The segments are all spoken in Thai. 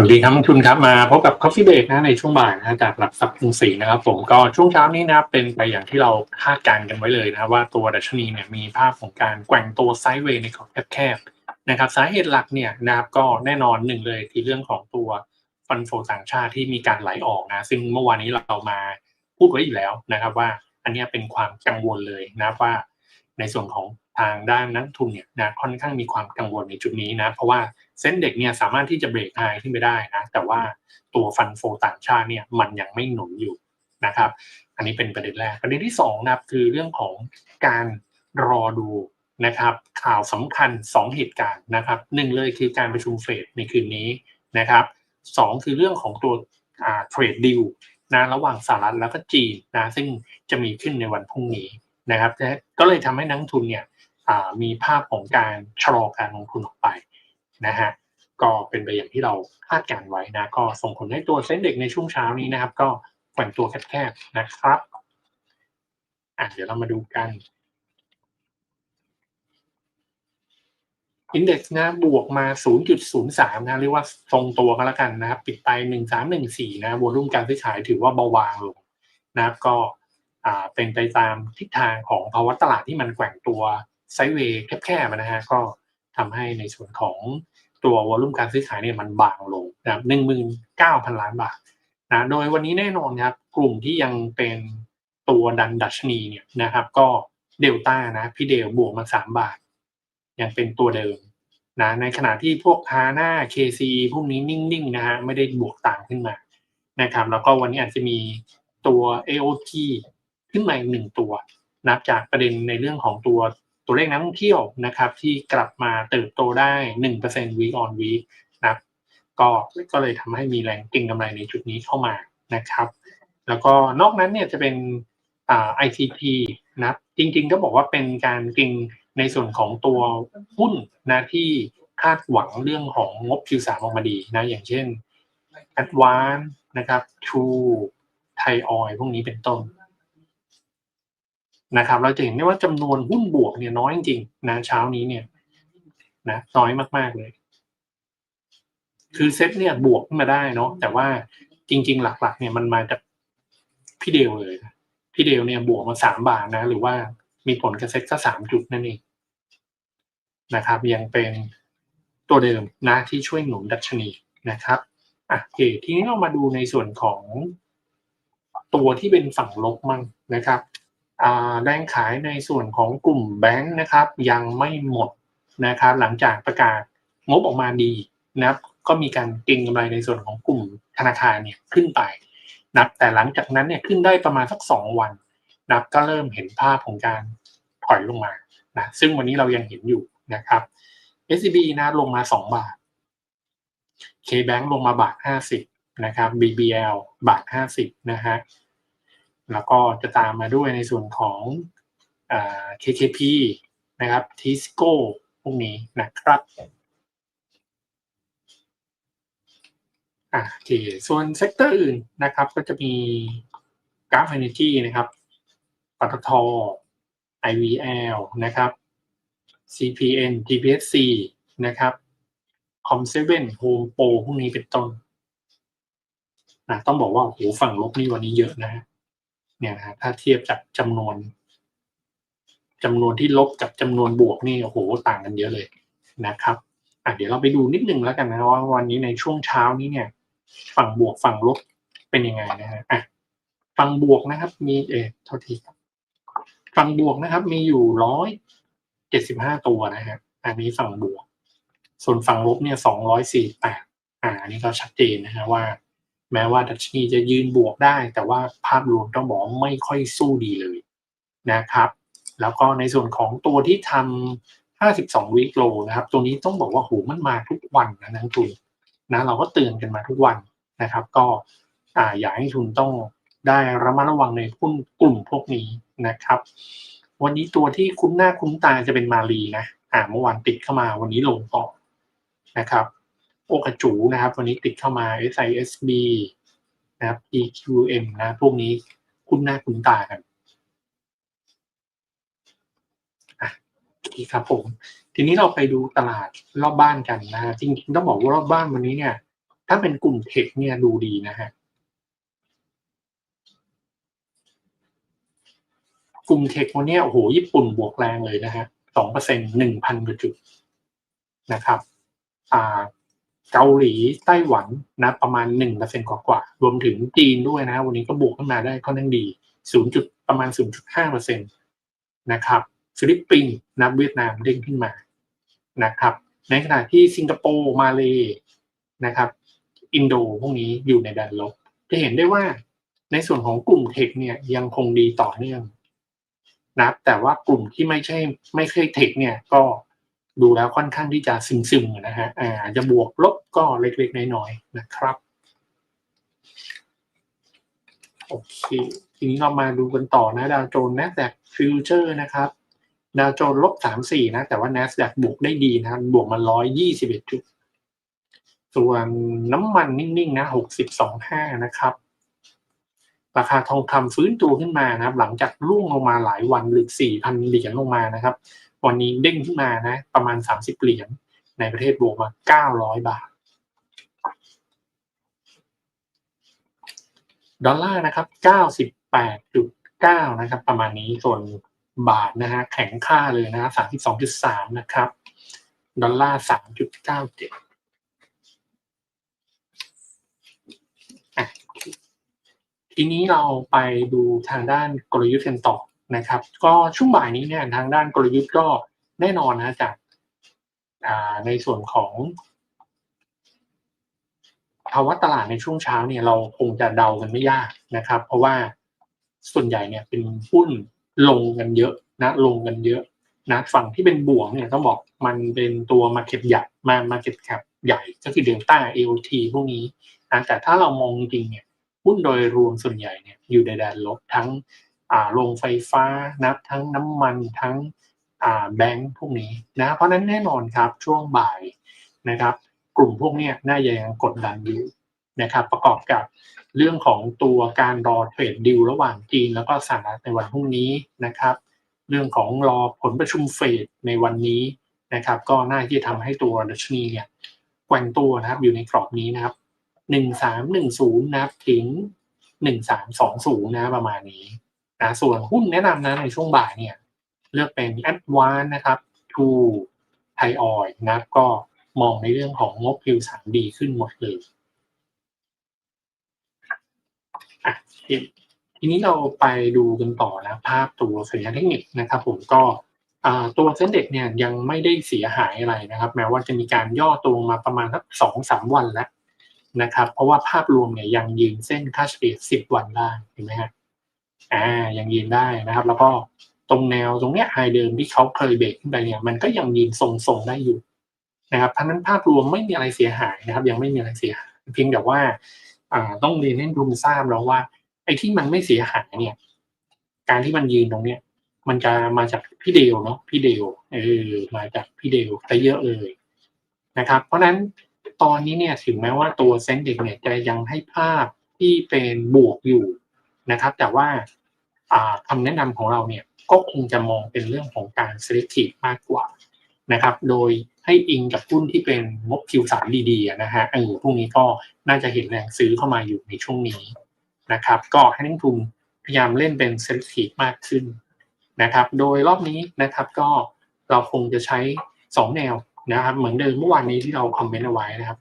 สวัสดีครับนักทุนครับมาพบกับ Coffee Break นะในช่วงบ่ายนะจากหลักทรัพย์กรุงศรีนะครับผมก็ช่วงเช้านี้นะเป็นไปอย่างที่เราคาดการณ์กันไว้เลยนะว่าตัวดัชนีเนี่ยมีภาพของการแกว่งตัวไซด์เวย์ในกรอบแคบๆนะครับสาเหตุหลักเนี่ยนะครับก็แน่นอนหนึ่งเลยคือเรื่องของตัวฟันโฟต่างชาติที่มีการไหลออกนะซึ่งเมื่อวานนี้เรามาพูดไว้อยู่แล้วนะครับว่าอันนี้เป็นความกังวลเลยนะว่า ในส่วนของทางด้านนักทุนเนี่ยนะค่อนข้างมีความกังวลในจุดนี้นะเพราะว่า เส้นเด็กเนี่ยสามารถที่จะเบรกไฮขึ้นไปได้นะแต่ว่าตัวฟันโฟต่างชาติเนี่ยมันยังไม่หนุนอยู่นะครับ อันนี้เป็นประเด็นแรกประเด็นที่สองนะครับคือเรื่องของการรอดูนะครับ ข่าวสำคัญ 2 เหตุการณ์นะครับหนึ่งเลยคือการประชุมเฟดในคืนนี้นะครับสองคือเรื่องของตัวเทรดดิวนะระหว่างสหรัฐแล้วก็จีนนะซึ่งจะมีขึ้นในวันพรุ่งนี้นะครับก็เลยทำให้นักทุนเนี่ยมีภาพของการชะลอการลงทุนออกไป นะฮะก็เป็นไปอย่างที่เราคาดการไว้นะ ก็ส่งผลให้ตัวเซ็นเด็กในช่วงเช้านี้นะครับ ก็แกว่งตัวแคบๆนะครับอะเดี๋ยวเรามาดูกันอินเด็กซ์นะบวกมา 0.03 นะเรียกว่าทรงตัวกันแล้วกันนะครับปิดไป 1314 นะวอลุ่มการซื้อขายถือว่าเบาบางลงนะครับก็เป็นไปตามทิศทางของภาวะตลาดที่มันแกว่งตัวไซด์เวย์แคบๆนะฮะก็ ทำให้ในส่วนของตัววอลุ่มการซื้อขายเนี่ยมันบางลงนะครับหนึ่งหมื่นเก้าพันล้านบาทนะโดยวันนี้แน่นอนครับกลุ่มที่ยังเป็นตัวดันดัชนีเนี่ยนะครับ ก็เดลต้านะพี่เดลบวกมาสามบาท ยังเป็นตัวเดิมนะในขณะที่พวกฮาน่าเคซีพวกนี้นิ่งๆนะฮะไม่ได้บวกต่างขึ้นมานะครับ แล้วก็วันนี้อาจจะมีตัว AOT ขึ้นมาอีกหนึ่งตัว นับจากประเด็นในเรื่องของตัว ตัวเลขนักท่องเที่ยวนะครับที่กลับมาเติบโตได้หนึ่งเปอร์เซนต์ week on week นะก็ก็เลยทำให้มีแรงเก็งกำไรในจุดนี้เข้ามานะครับ แล้วก็นอกนั้นเนี่ยจะเป็นอ่า ICT นะจริงๆก็บอกว่าเป็นการเก็งในส่วนของตัวหุ้นนะที่คาดหวังเรื่องของงบ Q3 ออกมาดีนะอย่างเช่น Advance นะครับ True ไทยออยพวกนี้เป็นต้น นะครับเราจะเห็นได้ว่าจำนวนหุ้นบวกเนี่ยน้อยจริงๆนะเช้านี้เนี่ยนะน้อยมากๆเลย คือเซ็ตเนี่ยบวกขึ้นมาได้เนาะแต่ว่าจริง ๆ หลัก ๆ เนี่ยมันมาจากพี่เดลเลยพี่เดลเนี่ยบวกมาสามบาทนะ หรือว่ามีผลกระเซ็ตก็สามจุดนั่นเองนะครับ ยังเป็นตัวเดิมนะที่ช่วยหนุนดัชนีนะครับอะโอเคทีนี้เรามาดูในส่วนของตัวที่เป็นฝั่งลบมั่งนะครับ แรงขายในส่วนของกลุ่มแบงค์นะครับยังไม่หมดนะครับหลังจากประกาศงบออกมาดีนะครับก็มีการเก็งกำไรในส่วนของกลุ่มธนาคารเนี่ยขึ้นไปนับแต่หลังจากนั้นเนี่ยขึ้นได้ประมาณสักสองวันนับก็เริ่มเห็นภาพของการถอยลงมานะซึ่งวันนี้เรายังเห็นอยู่นะครับ SCB นะลงมาสองบาท KBank ลงมาบาทห้าสิบนะครับ BBL บาทห้าสิบนะฮะ แล้วก็จะตามมาด้วยในส่วนของ KKP นะครับ Tisco พวกนี้นะครับอ่าโอเคส่วนเซกเตอร์อื่นนะครับ ก็จะมีกราฟเอเนจีนะครับปตท IVL นะครับ CPN TPSC นะครับ Com7 Home Pro พวกนี้เป็นต้นนะต้องบอกว่าโอ้โหฝั่งลบนี่วันนี้เยอะนะ เนี่ยนะถ้าเทียบจากจำนวนจำนวนที่ลบกับจำนวนบวกนี่โอ้โหต่างกันเยอะเลยนะครับอะเดี๋ยวเราไปดูนิดนึงแล้วกันนะว่าวันนี้ในช่วงเช้านี้เนี่ย ฝั่งบวกฝั่งลบเป็นยังไงนะฮะอะฝั่งบวกนะครับ มีเอโทษทีครับฝั่งบวกนะครับ มีอยู่ร้อยเจ็ดสิบห้าตัวนะฮะอันนี้ฝั่งบวก ส่วนฝั่งลบเนี่ยสองร้อยสี่แปดอ่าอันนี้ก็ชัดเจนนะฮะว่า แม้ว่าดัชนีจะยืนบวกได้ แต่ว่าภาพรวมต้องบอกไม่ค่อยสู้ดีเลยนะครับ แล้วก็ในส่วนของตัวที่ทำ52วิกโลนะครับ ตัวนี้ต้องบอกว่าโหมันมาทุกวันนะนักทุนนะเราก็เตือนกันมาทุกวันนะครับ ก็อ่าอยากให้ทุนต้องได้ระมัดระวังในหุ้นกลุ่มพวกนี้นะครับ วันนี้ตัวที่คุ้นหน้าคุ้นตาจะเป็นมาลีนะอ่าเมื่อวานติดเข้ามาวันนี้ลงต่อนะครับ โอกระจูนะครับ วันนี้ติดเข้ามา SISB นะครับ EQM นะพวกนี้คุ้นหน้าคุ้นตากันอะครับผม ทีนี้เราไปดูตลาดรอบบ้านกันนะจริงๆต้องบอกว่ารอบบ้านวันนี้เนี่ย ถ้าเป็นกลุ่มเทคเนี่ยดูดีนะฮะกลุ่มเทควันนี้โอ้โหญี่ปุ่นบวกแรงเลยนะฮะสองเปอร์เซ็นหนึ่งพันกว่าจุดนะครับ อ่า เกาหลีไต้หวันนะประมาณหนึ่งเปอร์เซ็นกว่าๆรวมถึงจีนด้วยนะ วันนี้ก็บวกขึ้นมาได้ค่อนข้างดีศูนย์จุดประมาณศูนย์จุดห้าเปอร์เซ็นตนะครับฟิลิปปินส์นะเวียดนามเด้งขึ้นมานะครับ ในขณะที่สิงคโปร์มาเลนะครับ อินโดพวกนี้อยู่ในแดนลบ จะเห็นได้ว่าในส่วนของกลุ่มเทคเนี่ยยังคงดีต่อเนื่องนะแต่ว่ากลุ่มที่ไม่ใช่ไม่ใช่เทคเนี่ยก็ ดูแล้วค่อนข้างที่จะซึมๆนะฮะอาจจะบวกลบก็เล็กๆน้อยๆนะครับโอเคทีนี้เรามาดูกันต่อนะดาวโจนส์ NASDAQ ฟิวเจอร์นะครับดาวโจนส์ลบสามสี่นะ แต่ว่า NASDAQ บวกได้ดีนะบวกมาร้อยยี่สิบเอ็ดจุด ส่วนน้ำมันนิ่งๆนะหกสิบสองห้านะครับ ราคาทองคำฟื้นตัวขึ้นมานะครับ หลังจากร่วงลงมาหลายวันหรือสี่พันเหรียญลงมานะครับ วันนี้เด้งขึ้นมานะ ประมาณสามสิบเหรียญในประเทศบวกมาเก้าร้อยบาท ดอลลาร์นะครับเก้าสิบแปดจุดเก้านะครับ ประมาณนี้ส่วนบาทนะฮะแข็งค่าเลยนะสามสิบสองจุดสามนะครับ ดอลลาร์สามจุดเก้าเจ็ดทีนี้เราไปดูทางด้านกลยุทธ์กันต่อ นะครับ ก็ช่วงบ่ายนี้เนี่ยทางด้านกลยุทธ์ก็แน่นอนนะจากในส่วนของภาวะตลาดในช่วงเช้าเนี่ยเราคงจะเดากันไม่ยากนะครับ เพราะว่าส่วนใหญ่เนี่ยเป็นหุ้นลงกันเยอะนะลงกันเยอะนะฝั่งที่เป็นบวกเนี่ยต้องบอกมันเป็นตัว Market ใหญ่มา Market Cap ใหญ่ก็คือ Delta AOT พวกนี้นะแต่ถ้าเรามองจริงเนี่ยหุ้นโดยรวมส่วนใหญ่เนี่ยอยู่ในแดนลบทั้ง โรงไฟฟ้านะทั้งน้ำมันทั้งอ่าแบงค์พวกนี้นะเพราะนั้นแน่นอนครับช่วงบ่ายนะครับ กลุ่มพวกนี้น่าจะยังกดดันอยู่นะครับ ประกอบกับเรื่องของตัวการรอเทรดดิวระหว่างจีนแล้วก็สหรัฐในวันพรุ่งนี้นะครับ เรื่องของรอผลประชุมเฟดในวันนี้นะครับ ก็น่าที่จะทำให้ตัวดัชนีเนี่ยแกว่งตัวนะครับอยู่ในกรอบนี้นะครับหนึ่งสามหนึ่งศูนย์นะครับถึงหนึ่งสามสองศูนย์นะประมาณนี้ นะส่วนหุ้นแนะนำนะในช่วงบ่ายเนี่ย เลือกเป็น a d v a n c e นะครับทูไทยออยนะก็มองในเรื่องของงบพิวสามดีขึ้นหมดเลยอะทีนี้เราไปดูกันต่อนะ ภาพตัวสัญญาณเทคนิคนะครับผมก็ตัวเส้นเด็กเนี่ยยังไม่ได้เสียหายอะไรนะครับ แม้ว่าจะมีการย่อตัวมาประมาณสักสองสามวันแล้วนะครับ เพราะว่าภาพรวมเนี่ยยังยืนเส้นค่าเฉลี่ยสิบวันได้เห็นไหมฮะ อ่ายังยืนได้นะครับ แล้วก็ตรงแนวตรงเนี้ยไฮเดิมที่เขาเคยเบรกขึ้นไปเนี่ยมันก็ยังยืนทรงๆได้อยู่นะครับเพราะนั้นภาพรวมไม่มีอะไรเสียหายนะครับ ยังไม่มีอะไรเสียหายเพียงแต่ว่าอ่าต้องเรียนให้ทุกทราบแล้วว่า ไอ้ที่มันไม่เสียหายเนี่ย การที่มันยืนตรงเนี้ยมันจะมาจากพี่เดลเนาะพี่เดลเออมาจากพี่เดลซะเยอะเลยนะครับ เพราะนั้นตอนนี้เนี่ยถึงแม้ว่าตัวเซนเด็กเนี่ยจะยังให้ภาพที่เป็นบวกอยู่นะครับ แต่ว่า คำแนะนำของเราเนี่ยก็คงจะมองเป็นเรื่องของการ selective มากกว่านะครับ โดยให้อิงกับหุ้นที่เป็นงบ Q3 ดีๆนะฮะเออพวกนี้ก็น่าจะเห็นแรงซื้อเข้ามาอยู่ในช่วงนี้นะครับ ก็ให้นักทุนพยายามเล่นเป็น selective มากขึ้นนะครับ โดยรอบนี้นะครับก็เราคงจะใช้ 2 แนวนะครับ เหมือนเดิมเมื่อวานนี้ที่เราคอมเมนต์เอาไว้นะครับ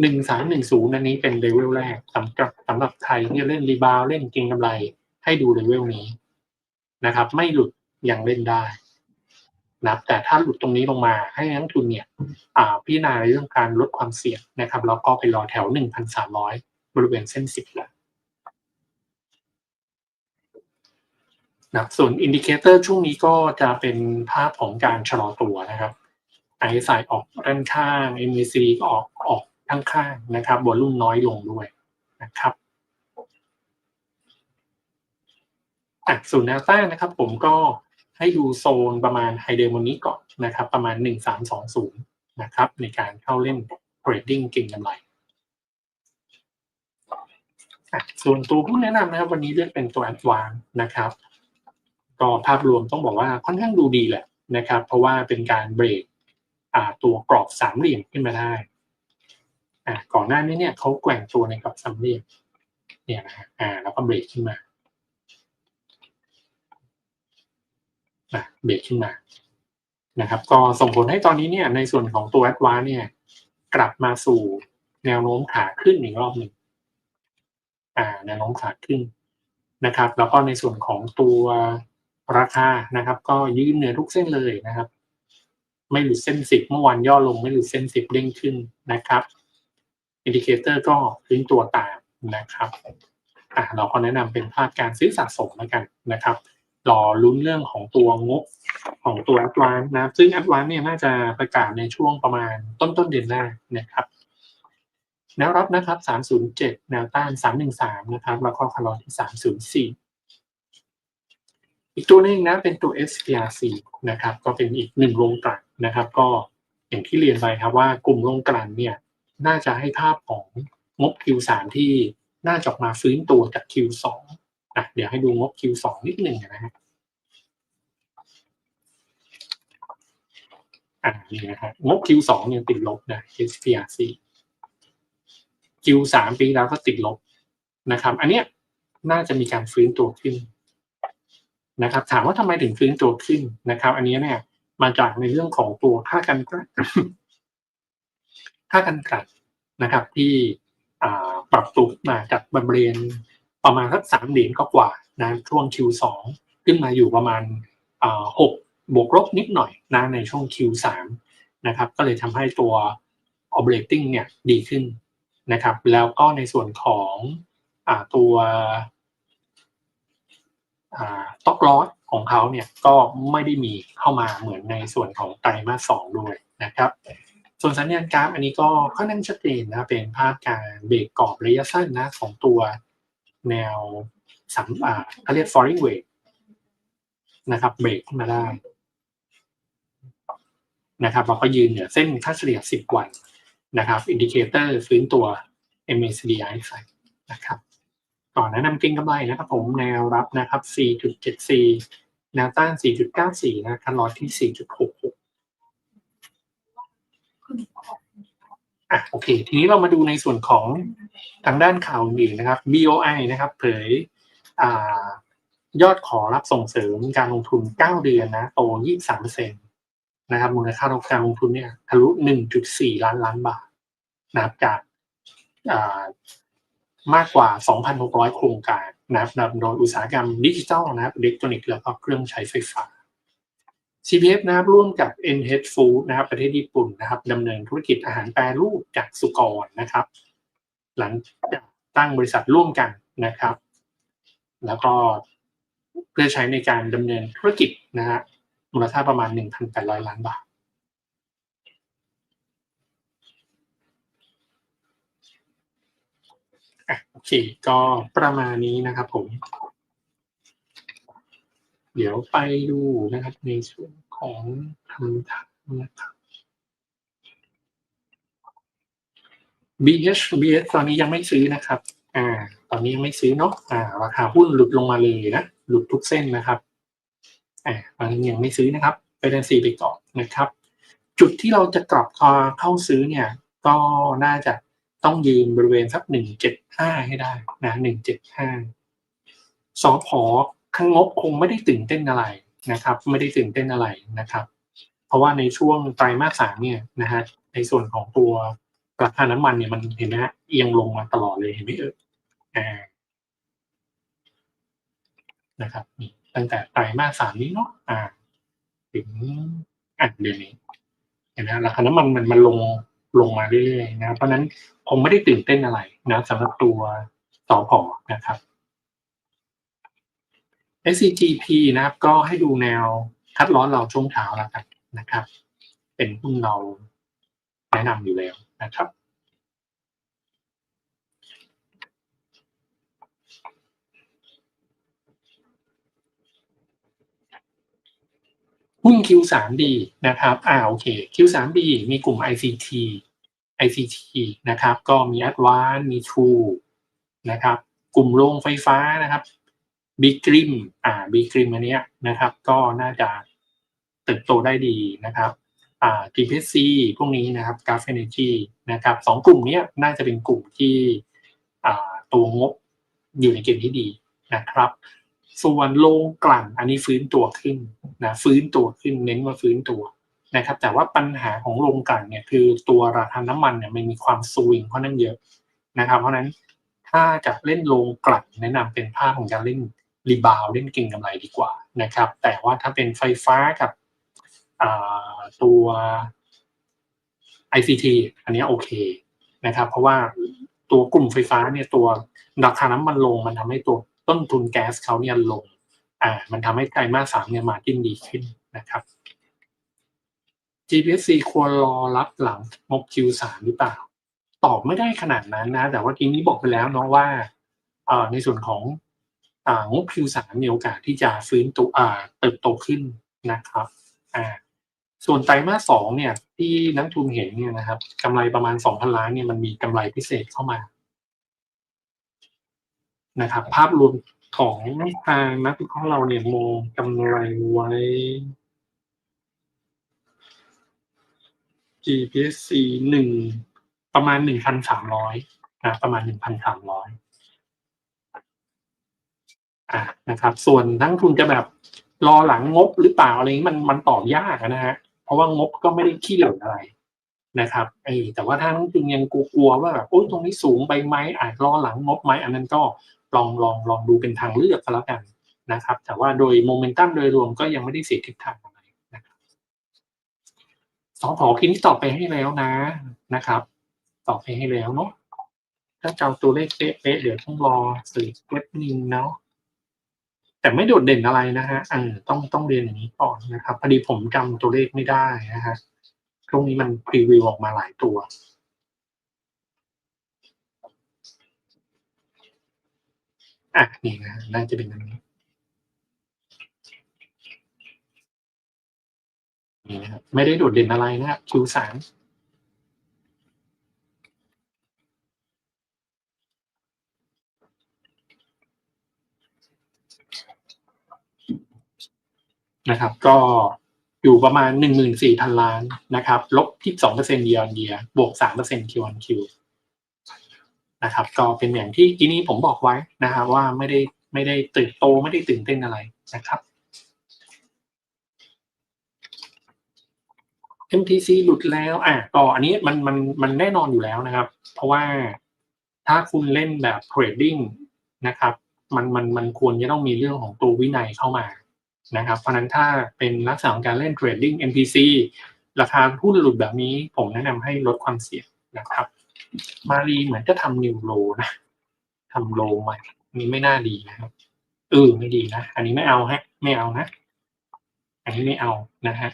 หนึ่งสามหนึ่งศูนย์อันนี้เป็นเลเวลแรกสำหรับสำหรับใครที่เล่นรีบาวเล่นเก็งกำไร ให้ดูเลเวลนี้นะครับ ไม่หลุดยังเล่นได้นะแต่ถ้าหลุดตรงนี้ลงมาให้นักทุนเนี่ยพิจารณาในเรื่องการลดความเสี่ยงนะครับแล้วก็ไปรอแถวหนึ่งพันสามร้อยบริเวณเส้นสิบแล้วนะส่วนอินดิเคเตอร์ช่วงนี้ก็จะเป็นภาพของการชะลอตัวนะครับไอสายออกด้านข้าง MAC ก็ออกออกข้างข้างนะครับบอลลุ่มน้อยลงด้วยนะครับ อะส่วนแนวต้านนะครับ ผมก็ให้ดูโซนประมาณไฮเดอร์วันนี้ก่อนนะครับ ประมาณ 1320 นะครับ ในการเข้าเล่นเทรดดิ้งเก่งกำไรส่วนตัวผู้แนะนำนะครับ วันนี้เลือกเป็นตัวแอดวานนะครับ ก็ภาพรวมต้องบอกว่าค่อนข้างดูดีแหละนะครับ เพราะว่าเป็นการเบรกตัวกรอบสามเหลี่ยมขึ้นมาได้ก่อนหน้านี้เนี่ยเขาแกว่งตัวในกรอบสามเหลี่ยมเนี่ยนะฮะแล้วก็เบรกขึ้นมา อะเบรกขึ้นมานะครับ ก็ส่งผลให้ตอนนี้เนี่ย ในส่วนของตัวแอดวานเนี่ย กลับมาสู่แนวโน้มขาขึ้นอีกรอบหนึ่งอ่าแนวโน้มขาขึ้นนะครับ แล้วก็ในส่วนของตัวราคานะครับ ก็ยืนเหนือทุกเส้นเลยนะครับ ไม่หลุดเส้นสิบเมื่อวานย่อลงไม่หลุดเส้นสิบเด้งขึ้นนะครับอินดิเคเตอร์ก็พื้นตัวตามนะครับอะเราก็แนะนำเป็นภาพการซื้อสะสมแล้วกันนะครับ รอลุ้นเรื่องของตัวงบของตัว a d v a n c e นะซึ่ง a d v a n c e เนี่ยน่าจะประกาศในช่วงประมาณต้นต้นเดือนหน้านะครับแนวรับนะครับ 307 แนวต้าน 313 นะครับ แล้วก็คาร์ลที่ 304 อีกตัวหนึงนะ เป็นตัว SPRC นะครับ ก็เป็นอีกหนึ่งโรงกลั่นนะครับ ก็อย่างที่เรียนไปครับว่ากลุ่มโรงกลั่นเนี่ย น่าจะให้ภาพของงบ Q3 ที่น่าจะมาฟื้นตัวจาก Q2 อะเดี๋ยวให้ดูงบ Q2 นิดหนึ่งนะฮะอ่านี่นะฮะงบ Q2 เนี่ยติดลบนะ SPRC Q3 ปีแล้วก็ติดลบนะครับ อันเนี้ยน่าจะมีการฟื้นตัวขึ้นนะครับ ถามว่าทำไมถึงฟื้นตัวขึ้นนะครับ อันนี้เนี่ยมาจากในเรื่องของตัวค่ากันกลั่นค่ากันกลั่นนะครับ ที่ปรับตัวมาจากบริเวณ ประมาณสักสามเหรียญก็กว่านะช่วง Q2 ขึ้นมาอยู่ประมาณหกบวกลบนิดหน่อยนะในช่วง Q3 นะครับก็เลยทำให้ตัว operating เนี่ยดีขึ้นนะครับแล้วก็ในส่วนของอตัวต็อกลอสของเขาเนี่ยก็ไม่ได้มีเข้ามาเหมือนในส่วนของไตรมาสสองด้วยนะครับส่วนสัญญาณกราฟอันนี้ก็ค่อนข้างชัดเจนนะเป็นภาพการเบรกกรอบระยะสั้นนะของตัว แนวสัมอ่าเขาเรียก falling wedge นะครับเบรกขึ้นมาได้นะครับเราก็ยืนเหนือเส้นค่าเฉลี่ย 10 วันนะครับอินดิเคเตอร์ฟื้นตัว MACD RSI นะครับก่อนแนะนำเก็งกำไรนะครับ ผมแนวรับนะครับ 4.74 แนวต้าน 4.94 นะคันลอที่ 4.66 อะโอเค ทีนี้เรามาดูในส่วนของทางด้านข่าวอื่นนะครับ BOI นะครับเผยอ่ายอดขอรับส่งเสริมการลงทุน 9 เดือนนะโต 23%นะครับมูลค่าการลงทุนเนี่ยทะลุ 1.4 ล้านล้านบาทนะครับจากมากกว่า 2,600 โครงการนะครับโดยอุตสาหกรรมดิจิทัลนะครับอิเล็กทรอนิกส์แล้วก็เครื่องใช้ไฟฟ้า CPF นะครับร่วมกับ NH Food นะครับ ประเทศญี่ปุ่นนะครับดำเนินธุรกิจอาหารแปรรูปจากสุกรนะครับ หลังจากตั้งบริษัทร่วมกันนะครับ แล้วก็เพื่อใช้ในการดำเนินธุรกิจนะฮะมูลค่าประมาณ 1,800 ล้านบาทโอเค ก็ประมาณนี้นะครับผม เดี๋ยวไปดูนะครับในส่วนของคำถามนะครับ BH BH ตอนนี้ยังไม่ซื้อนะครับ อ่า ตอนนี้ยังไม่ซื้อเนาะ อ่า ราคาหุ้นหลุดลงมาเลยนะ หลุดทุกเส้นนะครับ อ่า ตอนนี้ยังไม่ซื้อนะครับ ไปเดนซีไปก่อนนะครับ จุดที่เราจะกลับเข้าซื้อเนี่ย ก็น่าจะต้องยืนบริเวณสักหนึ่งเจ็ดห้าให้ได้นะหนึ่งเจ็ดห้าสอพอ ข้างงบคงไม่ได้ตื่นเต้นอะไรนะครับ ไม่ได้ตื่นเต้นอะไรนะครับ เพราะว่าในช่วงไตรมาสสามเนี่ยนะฮะในส่วนของตัวราคาน้ำมันเนี่ยมันเห็นไหมฮะเอียงลงมาตลอดเลยเห็นไหมเอออ่านะครับนี่ตั้งแต่ไตรมาสสามนี้เนาะอ่า ถึงอะเดือนนี้เห็นไหมราคาน้ำมันมันมันลงลงมาเรื่อยๆนะ เพราะนั้นผมไม่ได้ตื่นเต้นอะไรนะสำหรับตัวสอพอนะครับ SCGP นะครับ ก็ให้ดูแนวคัดล้อนเราช่วงเช้าแล้วกันนะครับ เป็นหุ้นเราแนะนำอยู่แล้วนะครับหุ้น Q3D นะครับ อ่า โอเค Q3D มีกลุ่ม ICT ICT นะครับ ก็มี Advance มี True นะครับ กลุ่มโรงไฟฟ้านะครับ Big r i m อ่า Big r i m อันเนี้ยนะครับ ก็น่าจะเติบโตได้ดีนะครับอ่า GPC พวกนี้นะครับ g r a p h Energy นะครับสองกลุ่มนี้น่าจะเป็นกลุ่มที่อ่าตัวงบอยู่ในเกณฑ์ที่ดีนะครับ ส่วนโรงกลั่นอันนี้ฟื้นตัวขึ้นนะฟื้นตัวขึ้นเน้นว่าฟื้นตัวนะครับ แต่ว่าปัญหาของโรงกลั่นเนี่ยคือตัวราคาน้ำมันเนี่ยมันมีความสวิงเพราะนั้นเยอะนะครับ เพราะนั้นถ้าจะเล่นโรงกลั่นแนะนำเป็นภาพของการเล่น รีบาวเล่นเก่งกำไรดีกว่านะครับ แต่ว่าถ้าเป็นไฟฟ้ากับตัว ICT อันนี้โอเคนะครับ เพราะว่าตัวกลุ่มไฟฟ้าเนี่ยตัวราคาน้ำมันลงมันทำให้ตัวต้นทุนแก๊สเขาเนี่ยลง อ่า มันทำให้ไตรมาสสามเนี่ยมาจิ้นดีขึ้นนะครับ GPC ควรรอรับหลังงบ Q3 หรือเปล่า ตอบไม่ได้ขนาดนั้นนะ แต่ว่าทีนี้บอกไปแล้วเนาะว่าเอ่อในส่วนของ อ่างบ Q3 มีโอกาสที่จะฟื้นตัวอ่าเติบโตขึ้นนะครับอ่าส่วนไตรมาสสองเนี่ยที่นักทุนเห็นเนี่ยนะครับกำไรประมาณ2,000ล้านเนี่ยมันมีกำไรพิเศษเข้ามานะครับ ภาพรวมของทางนักวิเคราะห์เราเนี่ยมองกำไรไว้ GPSC หนึ่งประมาณหนึ่งพันสามร้อยนะประมาณหนึ่งพันสามร้อย อ่านะครับ ส่วนนักทุนจะแบบรอหลังงบหรือเปล่าอะไรนี้มันมันตอบยากนะฮะเพราะว่างบก็ไม่ได้ขี้เหร่อะไรนะครับเออแต่ว่าถ้านักทุนยังกลัวๆว่าแบบโอ้ยตรงนี้สูงไปไหมอาจรอหลังงบไหมอันนั้นก็ลองลองลองดูเป็นทางเลือกก็แล้วกันนะครับ แต่ว่าโดยโมเมนตัมโดยรวมก็ยังไม่ได้เสียทิศทางอะไรนะครับสองผอคินที่ตอบไปให้แล้วนะนะครับ ตอบไปให้แล้วเนาะถ้าเจ้าตัวเลขเป๊ะๆเดี๋ยวต้องรอสื่อเว็บนึงเนาะ แต่ไม่โดดเด่นอะไรนะฮะเออต้องต้องเรียนอย่างนี้ก่อนนะครับพอดีผมจำตัวเลขไม่ได้นะฮะช่วงนี้มันพรีวิวออกมาหลายตัวอะนี่นะน่าจะเป็นอันนี้นี่นะครับไม่ได้โดดเด่นอะไรนะครับ Q3 นะครับ ก็อยู่ประมาณหนึ่งหมื่นสี่พันล้านนะครับลบที่สองเปอร์เซ็นต์ year on year บวกสามเปอร์เซ็นต์ Q on Q นะครับ ก็เป็นอย่างที่ทีนี้ผมบอกไว้นะครับ ว่าไม่ได้ไม่ได้ตื่นโตไม่ได้ตื่นเต้นอะไรนะครับ MTC หลุดแล้วอะก็อันนี้มันมันมันแน่นอนอยู่แล้วนะครับ เพราะว่าถ้าคุณเล่นแบบเทรดดิ้งนะครับ มันมันมันควรจะต้องมีเรื่องของตัววินัยเข้ามา นะครับ เพราะนั้นถ้าเป็นลักษณะของการเล่นเทรดดิ้ง MTC ราคาหุ้นหลุดแบบนี้ ผมแนะนำให้ลดความเสี่ยงนะครับ มารีเหมือนจะทำนิวโลนะทำโลใหม่อันนี้ไม่น่าดีนะครับเออไม่ดีนะ อันนี้ไม่เอาฮะ ไม่เอานะ อันนี้ไม่เอานะฮะ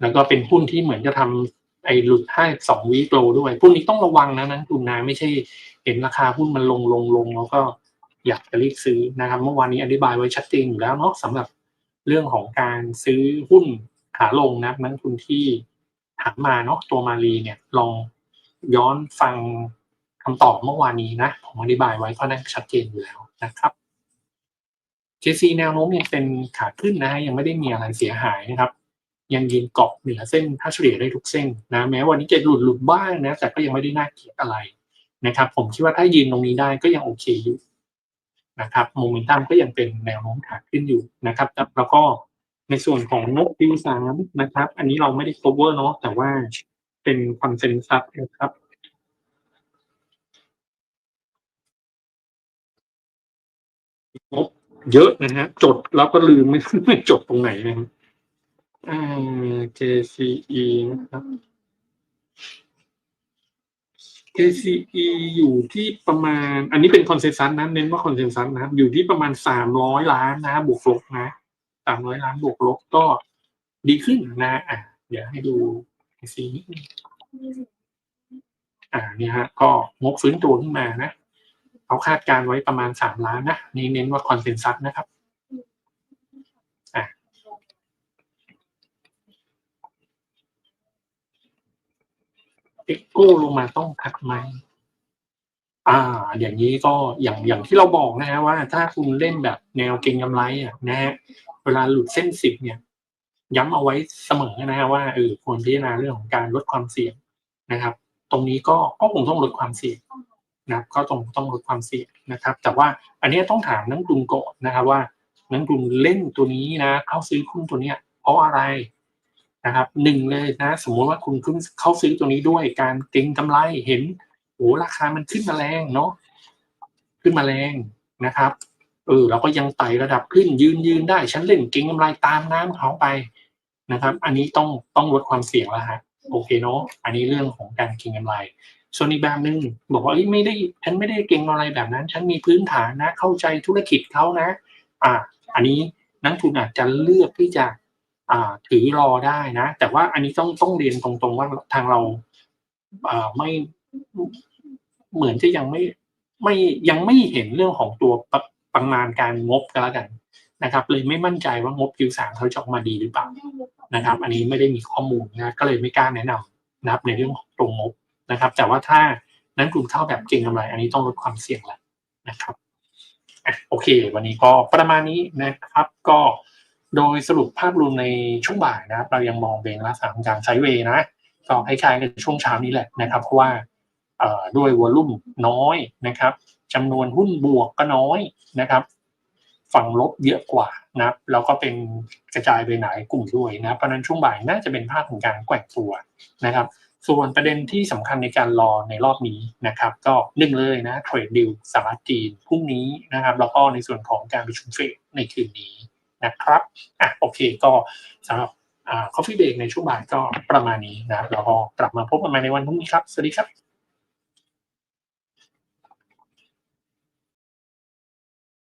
แล้วก็เป็นหุ้นที่เหมือนจะทำไอ้หลุดให้สองวีคโลด้วย พวกนี้ต้องระวังนะนักทุนนะไม่ใช่เห็นราคาหุ้นมันลงลงลงแล้วก็ อยากจะรีบซื้อนะครับเมื่อวานนี้อธิบายไว้ชัดเจนอยู่แล้วเนาะสำหรับเรื่องของการซื้อหุ้นขาลงนะนักทุนที่ถามมาเนาะตัวมารีเนี่ยลองย้อนฟังคำตอบเมื่อวานนี้นะผมอธิบายไว้ก็น่าชัดเจนอยู่แล้วนะครับ JC แนวโน้มยังเป็นขาขึ้นนะยังไม่ได้มีอะไรเสียหายนะครับ ยังยืนเกาะเหนือเส้นค่าเฉลี่ยได้ทุกเส้นนะแม้วันนี้จะหลุดหลุดบ้างนะแต่ก็ยังไม่ได้น่าเกลียดอะไรนะครับ ผมคิดว่าถ้ายืนตรงนี้ได้ก็ยังโอเคอยู่ นะครับโมเมนตัมก็ยังเป็นแนวโน้มขาขึ้นอยู่นะครับแล้วก็ในส่วนของนกดิวสามนะครับ อันนี้เราไม่ได้ cover เนาะแต่ว่าเป็นคอนเซนแซสนะครับงบเยอะนะฮะ จดแล้วก็ลืมไม่ไม่จดตรงไหนนะฮะอ่า JCE นะครับ KCE อยู่ที่ประมาณ อันนี้เป็นคอนเซนแซสนะเน้นว่าคอนเซนแซสนะครับ อยู่ที่ประมาณสามร้อยล้านนะ บวกลบนะสามร้อยล้านบวกลบก็ดีขึ้นนะอะเดี๋ยวให้ดู KCE นิดนึงอ่าเนี่ยฮะ ก็งบฟื้นตัวขึ้นมานะเขาคาดการไว้ประมาณสามล้านนะนี่เน้นว่าคอนเซนแซสนะครับ อะ เอ็กโก้ลงมาต้องทักไหมอ่า อย่างนี้ก็อย่างอย่างที่เราบอกนะฮะว่าถ้าคุณเล่นแบบแนวเก็งกำไรอะนะฮะเวลาหลุดเส้นสิบเนี่ย ย้ำเอาไว้เสมอนะฮะว่าเออควรพิจารณาเรื่องของการลดความเสี่ยงนะครับ ตรงนี้ก็ก็คงต้องลดความเสี่ยงนะครับก็ต้องต้องลดความเสี่ยงนะครับ แต่ว่าอันนี้ต้องถามนักลงทุนก่อนนะครับว่านักลงทุนเล่นตัวนี้นะ เข้าซื้อหุ้นตัวเนี้ยเพราะอะไร นะครับหนึ่งเลยนะ สมมติว่าคุณขึ้นเข้าซื้อตัวนี้ด้วยการเก็งกำไรเห็นโอ้ราคามันขึ้นมาแรงเนาะขึ้นมาแรงนะครับเออเราก็ยังไต่ระดับขึ้นยืนยืนได้ฉันเล่นเก็งกำไรตามน้ำเขาไปนะครับ อันนี้ต้องต้องลดความเสี่ยงแล้วฮะโอเคเนาะอันนี้เรื่องของการเก็งกำไรส่วนอีกแบบหนึ่งบอกว่าเอ้ไม่ได้ฉันไม่ได้เก่งอะไรแบบนั้น ฉันมีพื้นฐานนะ เข้าใจธุรกิจเขานะ อ่า อันนี้นักทุนอาจจะเลือกที่จะ ถือรอได้นะ แต่ว่าอันนี้ต้องต้องเรียนตรงๆว่าทางเราไม่เหมือนจะยังไม่ไม่ยังไม่เห็นเรื่องของตัวประประมาณการงบกันแล้วกันนะครับ เลยไม่มั่นใจว่างบ Q3 เขาจะออกมาดีหรือเปล่านะครับ อันนี้ไม่ได้มีข้อมูลนะก็เลยไม่กล้าแนะนำนะครับ ในเรื่องของตรงงบนะครับ แต่ว่าถ้านั้นกลุ่มเข้าแบบเก่งกำไร อันนี้ต้องลดความเสี่ยงแหละนะครับอโอเค วันนี้ก็ประมาณนี้นะครับก็ โดยสรุปภาพรวมในช่วงบ่ายนะครับ เรายังมองเป็นลักษณะการไซเวย์นะก็คล้ายๆกับช่วงเช้านี้แหละนะครับ เพราะว่าด้วยวอลลุ่มน้อยนะครับจำนวนหุ้นบวกก็น้อยนะครับ ฝั่งลบเยอะกว่านะแล้วก็เป็นกระจายไปหลายกลุ่มด้วยนะเพราะนั้นช่วงบ่ายน่าจะเป็นภาพของการแกว่งตัวนะครับ ส่วนประเด็นที่สำคัญในการรอในรอบนี้นะครับ ก็หนึ่งเลยนะเทรดดิวสหรัฐจีนพรุ่งนี้นะครับ แล้วก็ในส่วนของการประชุมเฟดในคืนนี้ นะครับอะโอเคก็สำหรับอ่า coffee break ในช่วงบ่ายก็ประมาณนี้นะแล้วก็กลับมาพบกันใหม่ในวันพรุ่งนี้ครับ สวัสดีครับ